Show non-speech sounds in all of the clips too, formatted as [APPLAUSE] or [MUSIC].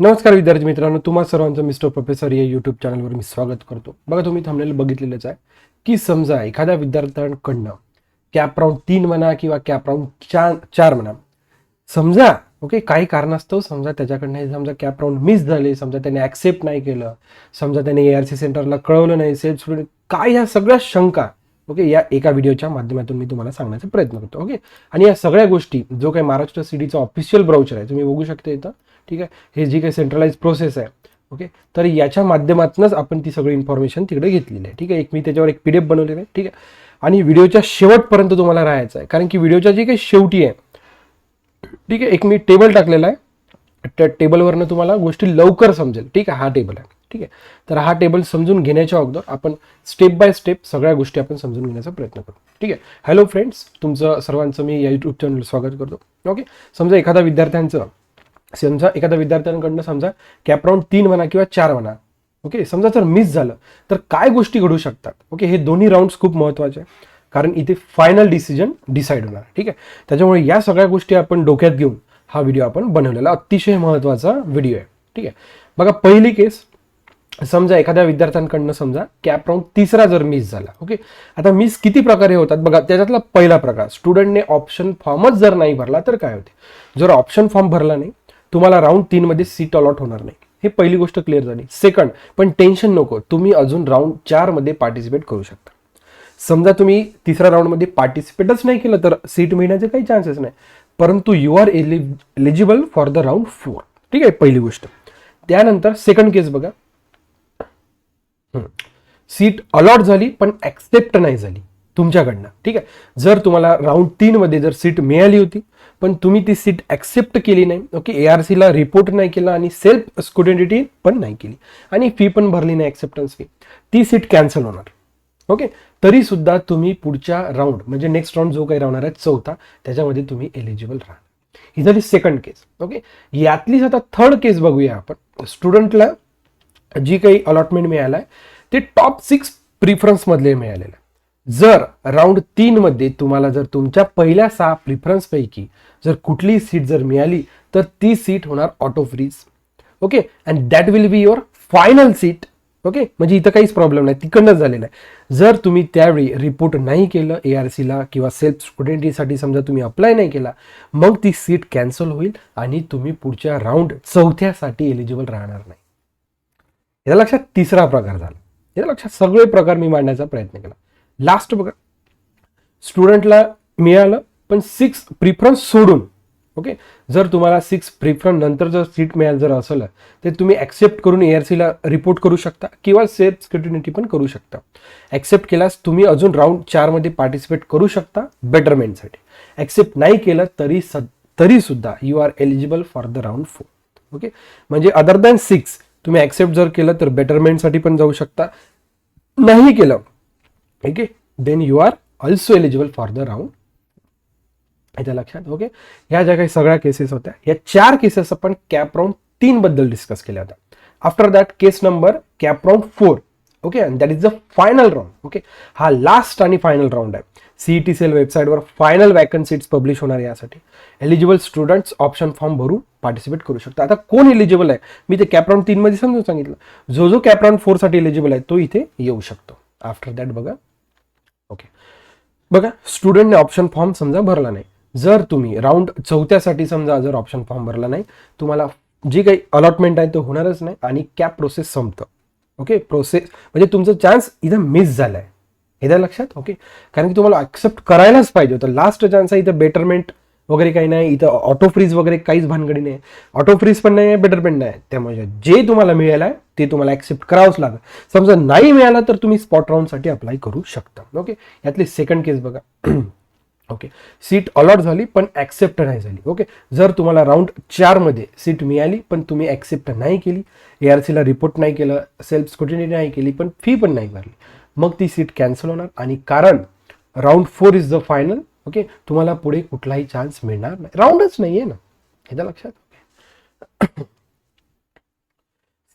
नमस्कार विद्यार्थी मित्रांनो तुम्हा सर्वांचं मिस्टर प्रोफेसर या यूट्यूब चॅनलवर मी स्वागत करतो. बघा तुम्ही थांबलेलं बघितलेलंच आहे की समजा एखाद्या विद्यार्थ्यांकडनं कॅप राऊंड तीन म्हणा किंवा कॅप राऊंड चार चार म्हणा. समजा ओके काही कारणास्तव समजा त्याच्याकडनं समजा कॅप राऊंड मिस झाले समजा त्याने ॲक्सेप्ट नाही केलं समजा त्याने ए आर सी सेंटरला कळवलं नाही सेल्फ स्टुडंट काय ह्या सगळ्या शंका ओके या एका व्हिडिओच्या माध्यमातून मी तुम्हाला सांगण्याचा प्रयत्न करतो ओके आणि या सगळ्या गोष्टी जो काही महाराष्ट्र सिटीचा ऑफिशियल ब्राउचर आहे तुम्ही बघू शकता इथं. ठीक आहे? हे जी काही सेंट्रलाइज प्रोसेस आहे ओके तर याच्या माध्यमातूनच आपण ती सगळी इन्फॉर्मेशन तिकडे घेतलेली आहे ठीक आहे? एक मी त्याच्यावर एक पी डी एफ बनवलेलं आहे ठीक आहे? आणि व्हिडिओच्या शेवटपर्यंत तुम्हाला राहायचं आहे कारण की व्हिडिओच्या जी काही शेवटी आहे ठीक आहे? एक मी टेबल टाकलेला आहे. त्या टेबलवरनं तुम्हाला गोष्टी लवकर समजेल ठीक आहे? हा टेबल आहे ठीक आहे? तर हा टेबल समजून घेण्याच्या अगोदर आपण स्टेप बाय स्टेप सगळ्या गोष्टी आपण समजून घेण्याचा प्रयत्न करू ठीक आहे? हॅलो फ्रेंड्स तुमचं सर्वांचं मी या यूट्यूब चॅनल स्वागत करतो ओके समजा एखाद्या विद्यार्थ्यांचं समजा एखाद्या विद्यार्थ्यांकडनं समजा कॅप राऊंड तीन म्हणा किंवा चार म्हणा ओके समजा जर मिस झालं तर काय गोष्टी घडू शकतात? ओके हे दोन्ही राऊंड्स खूप महत्त्वाचे आहे कारण इथे फायनल डिसिजन डिसाईड होणार ठीक आहे? त्याच्यामुळे या सगळ्या गोष्टी आपण डोक्यात घेऊन हा व्हिडिओ आपण बनवलेला अतिशय महत्त्वाचा व्हिडिओ आहे ठीक आहे? बघा पहिली केस समजा एखाद्या विद्यार्थ्यांकडनं समजा कॅप राऊंड तिसरा जर मिस झाला ओके आता मिस किती प्रकारे होतात? बघा त्याच्यातला पहिला प्रकार स्टुडंटने ऑप्शन फॉर्मच जर नाही भरला तर काय होते? जर ऑप्शन फॉर्म भरला नाही तुम्हाला राऊंड तीनमध्ये सीट अलॉट होणार नाही. हे पहिली गोष्ट क्लिअर झाली. सेकंड पण टेन्शन नको. तुम्ही अजून राऊंड चारमध्ये पार्टिसिपेट करू शकता. समजा तुम्ही तिसऱ्या राऊंडमध्ये पार्टिसिपेटच नाही केलं तर सीट मिळण्याचे काही चान्सेस नाही. परंतु you are eli eligible for the round four ठीक आहे पहिली गोष्ट. त्यानंतर सेकंड केस बघा. सीट अलॉट झाली पण ॲक्सेप्ट नाही झाली तुमच्याकडनं. ठीक आहे. जर तुम्हाला राऊंड तीनमध्ये जर सीट मिळाली होती पण तुम्ही ती सीट ॲक्सेप्ट केली नाही. ओके ए आर सीला रिपोर्ट नाही केला आणि सेल्फ स्कुडेंटिटी पण नाही केली. आणि फी पण भरली नाही ॲक्सेप्टन्स फी ती सीट कॅन्सल होणार. ओके तरी सुद्धा तुम्ही पुढच्या राऊंड म्हणजे नेक्स्ट राऊंड जो काही राहणार आहे चौथा त्याच्यामध्ये तुम्ही एलिजिबल राहणार. ही झाली सेकंड केस ओके यातलीच आता थर्ड केस बघूया आपण. स्टुडंटला जी काही अलॉटमेंट मिळालं आहे ते टॉप सिक्स प्रिफरन्समधले मिळालेलं. आहे जर राऊंड तीनमध्ये तुम्हाला जर तुमच्या पहिल्या सहा प्रिफरन्सपैकी जर कुठलीही सीट जर मिळाली तर ती सीट होणार auto freeze okay and that will be your final seat okay म्हणजे इथं काहीच प्रॉब्लेम नाही. तिकडनंच झालेलं आहे. जर तुम्ही त्यावेळी रिपोर्ट नाही केलं ए आर सीला किंवा सेल्फ स्टुडंटीसाठी समजा तुम्ही अप्लाय नाही केला मग ती सीट कॅन्सल होईल आणि तुम्ही पुढच्या राऊंड चौथ्यासाठी एलिजिबल राहणार नाही. याला लक्षात तिसरा प्रकार झाला. याला लक्षात सगळे प्रकार मी मांडण्याचा प्रयत्न केला. लास्ट बघा. स्टुडंटला मिळालं पण सिक्स प्रिफरन्स सोडून. ओके जर तुम्हाला सिक्स प्रिफरन्स नंतर जर सीट मिळालं जर असलं तर तुम्ही ॲक्सेप्ट करून ए आर सीला रिपोर्ट करू शकता किंवा सेफ स्क्युरिटी पण करू शकता. ॲक्सेप्ट केल्यास तुम्ही अजून राऊंड चारमध्ये पार्टिसिपेट करू शकता बेटरमेंटसाठी ॲक्सेप्ट नाही केलं तरी स तरी सुद्धा you are eligible for the round four okay म्हणजे अदर दॅन सिक्स तुम्ही ॲक्सेप्ट जर केलं तर बेटरमेंटसाठी पण जाऊ शकता. नाही केलं okay then you are also eligible for the round याच्या लक्षात ओके ह्या ज्या काही सगळ्या केसेस होत्या या चार केसेस आपण कॅप राऊंड तीन बद्दल डिस्कस केल्या होत्या. After that case number cap round four okay that is the final round okay हा लास्ट आणि फायनल राऊंड आहे. सीईटी सेल वेबसाईटवर फायनल वॅकन्सीट्स पब्लिश होणार यासाठी. एलिजिबल स्टुडंट्स ऑप्शन फॉर्म भरून पार्टिसिपेट करू शकता. आता कोण एलिजिबल आहे? मी ते कॅपराऊंड तीनमध्ये समजून सांगितलं. जो जो कॅपराऊंड फोरसाठी एलिजिबल आहे तो इथे येऊ शकतो. आफ्टर दॅट बघा. ओके बघा स्टुडंटने ऑप्शन फॉर्म समजा भरला नाही. जर तुम्ही राऊंड चौथ्यासाठी समजा जर ऑप्शन फॉर्म भरला नाही तुम्हाला जी काही अलॉटमेंट आहे तो होणारच नाही आणि कॅप प्रोसेस संपतं. ओके प्रोसेस म्हणजे तुमचं चान्स इथं मिस झाला आहे हे द्या लक्षात? ओके कारण की तुम्हाला ॲक्सेप्ट करायलाच पाहिजे होतं. लास्ट चान्स आहे इथं बेटरमेंट वगैरे काही नाही. इथं ऑटो फ्रीज वगैरे काहीच भानगडी नाही. ऑटो फ्रीज पण नाही आहे बेटर बेटरमेंट नाही. त्यामुळे जे तुम्हाला मिळालं आहे ते तुम्हाला ॲक्सेप्ट करावंच लागेल. समजा नाही मिळालं तर तुम्ही स्पॉट राऊंडसाठी अप्लाय करू शकता. ओके यातली सेकंड केस बघा. ओके सीट अलॉट झाली पण ॲक्सेप्ट नाही झाली. ओके जर तुम्हाला राऊंड चारमध्ये सीट मिळाली पण तुम्ही ॲक्सेप्ट नाही केली ए आर सीला रिपोर्ट नाही केलं सेल्फ स्क्रुटिनी नाही केली पण फी पण नाही भरली मग ती सीट कॅन्सल होणार. आणि कारण round four is the final okay तुम्हाला पुढे कुठलाही चान्स मिळणार नाही. राऊंडच नाही आहे ना एकदा लक्षात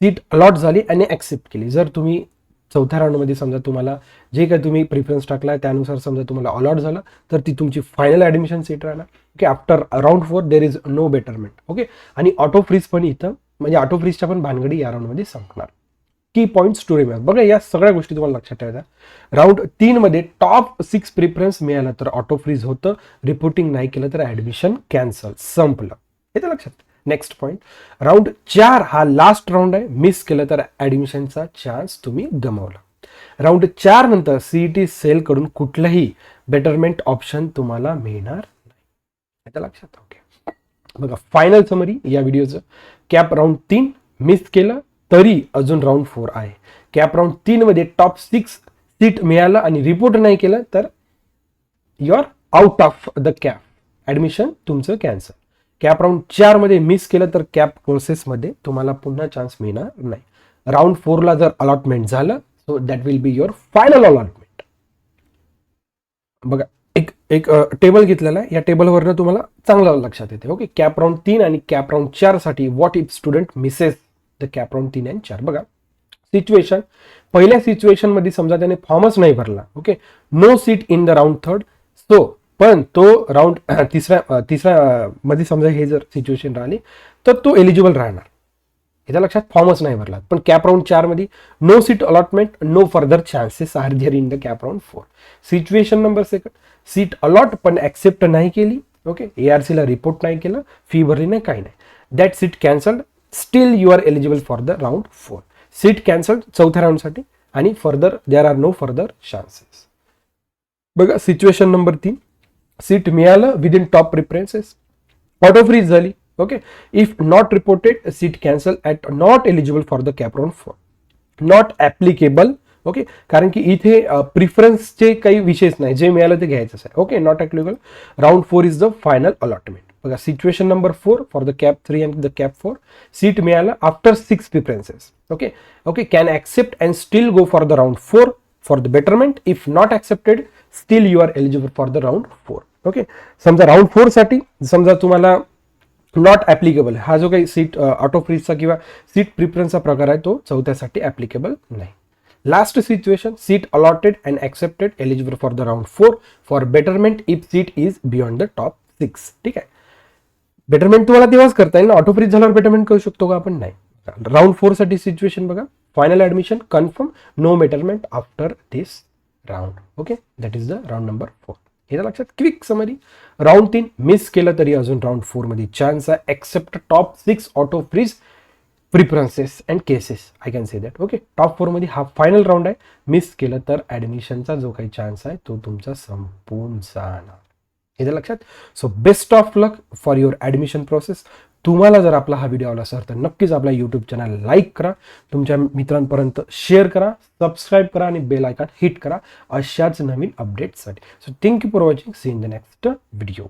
सीट अलॉट [COUGHS] झाली आणि ॲक्सेप्ट केली. जर तुम्ही चौथ्या राऊंडमध्ये समजा तुम्हाला जे काही तुम्ही प्रिफरन्स टाकला त्यानुसार समजा तुम्हाला अलॉट झालं तर ती तुमची फायनल ॲडमिशन सीट राहणार. Okay after round four there is no betterment okay आणि ऑटो फ्रीज पण इथं म्हणजे ऑटो फ्रीजच्या पण भानगडी या राऊंडमध्ये संपणार. की पॉईंट्स टू रिमेंबर बघा या सगळ्या गोष्टी तुम्हाला लक्षात ठेवायच्या. राऊंड तीनमध्ये टॉप सिक्स प्रिफरन्स मिळाला तर ऑटो फ्रीज होतं. रिपोर्टिंग नाही केलं तर ऍडमिशन कॅन्सल संपलं. हे तर लक्षात. नेक्स्ट पॉईंट राऊंड चार हा लास्ट राऊंड आहे. मिस केलं तर ऍडमिशनचा चान्स तुम्ही गमावला. राऊंड चार नंतर सीईटी सेलकडून कुठलंही बेटरमेंट ऑप्शन तुम्हाला मिळणार नाही. आता लक्षात. ओके बघा फायनल समरी या व्हिडिओचं कॅप राऊंड तीन. मिस केलं. तरी अजून राऊंड फोर आहे. कॅप राऊंड तीन मध्ये टॉप सिक्स सीट मिळालं आणि रिपोर्ट नाही केलं तर you are out of the cap admission तुमचं कॅन्सल कॅप राऊंड चारमध्ये मिस केलं तर कॅप कोर्सेसमध्ये तुम्हाला पुन्हा चान्स मिळणार नाही. राऊंड फोरला जर अलॉटमेंट झालं so that will be your final allotment बघा एक एक टेबल घेतलेला आहे. या टेबलवरनं तुम्हाला चांगलं लक्षात येते. ओके कॅप राऊंड तीन आणि कॅप राऊंड चारसाठी what if student misses the cap round तीन आणि चार. बघा सिच्युएशन पहिल्या सिच्युएशनमध्ये समजा त्याने फॉर्मच नाही भरला okay no seat in the round third so पण तो राऊंड [CLEARS THROAT] तिसऱ्या तिसऱ्या मध्ये समजा हे जर सिच्युएशन राहिली तर तो एलिजिबल राहणार. याच्या लक्षात फॉर्मच नाही भरला. पण कॅप राऊंड चारमध्ये no seat allotment no further chances are there in the cap round four situation number second seat allot पण ॲक्सेप्ट नाही केली ओके ए आर सीला रिपोर्ट नाही केलं फी भरली नाही काही नाही. That seat cancelled still you are eligible for the round four seat cancelled चौथ्या राऊंडसाठी आणि further there are no further chances बघा सिच्युएशन नंबर तीन. सीट मिळालं within top preferences auto freeze झाली. Okay if not reported seat cancel at not eligible for the cap four not applicable okay कारण की इथे प्रिफरन्सचे काही विषयच नाही. जे मिळालं ते घ्यायचंच आहे. Okay not applicable round four is the final allotment बघा situation number four for the cap three and the cap four seat मिळालं after six preferences okay okay can accept and still go for the round four for the betterment if not accepted still you are eligible for the round four okay समजा round फोरसाठी समजा तुम्हाला not applicable हा जो काही seat auto फ्रीजचा किंवा seat प्रिफरन्सचा प्रकार आहे तो चौथ्यासाठी ॲप्लिकेबल नाही. Last situation seat allotted and accepted eligible for the round four for betterment if seat is beyond the top six ठीक आहे? बेटरमेंट तुम्हाला तेव्हाच करता येईल ना. ऑटो फ्रीज झाल्यावर बेटरमेंट करू शकतो का आपण? नाही. राऊंड फोरसाठी सिच्युएशन बघा. Final admission confirm no betterment after this round okay that is the round number four हे लक्षात. क्विक समरी राऊंड तीन मिस केलं तरी अजून राऊंड फोरमध्ये चान्स आहे. Except top six auto freeze preferences and cases I can say that okay top फोरमध्ये हा फायनल राऊंड आहे. मिस केलं तर ॲडमिशनचा जो काही चान्स आहे तो तुमचा संपून जाणार. हे तर लक्षात. So best of luck for your admission process तुम्हाला जर आपला हा व्हिडिओ आवडला असेल तर नक्कीच आपला यूट्यूब चॅनल लाईक करा. तुमच्या मित्रांपर्यंत शेअर करा सबस्क्राईब करा आणि बेल आयकॉन हिट करा अशाच नवीन अपडेट्ससाठी so thank you for watching see in the next video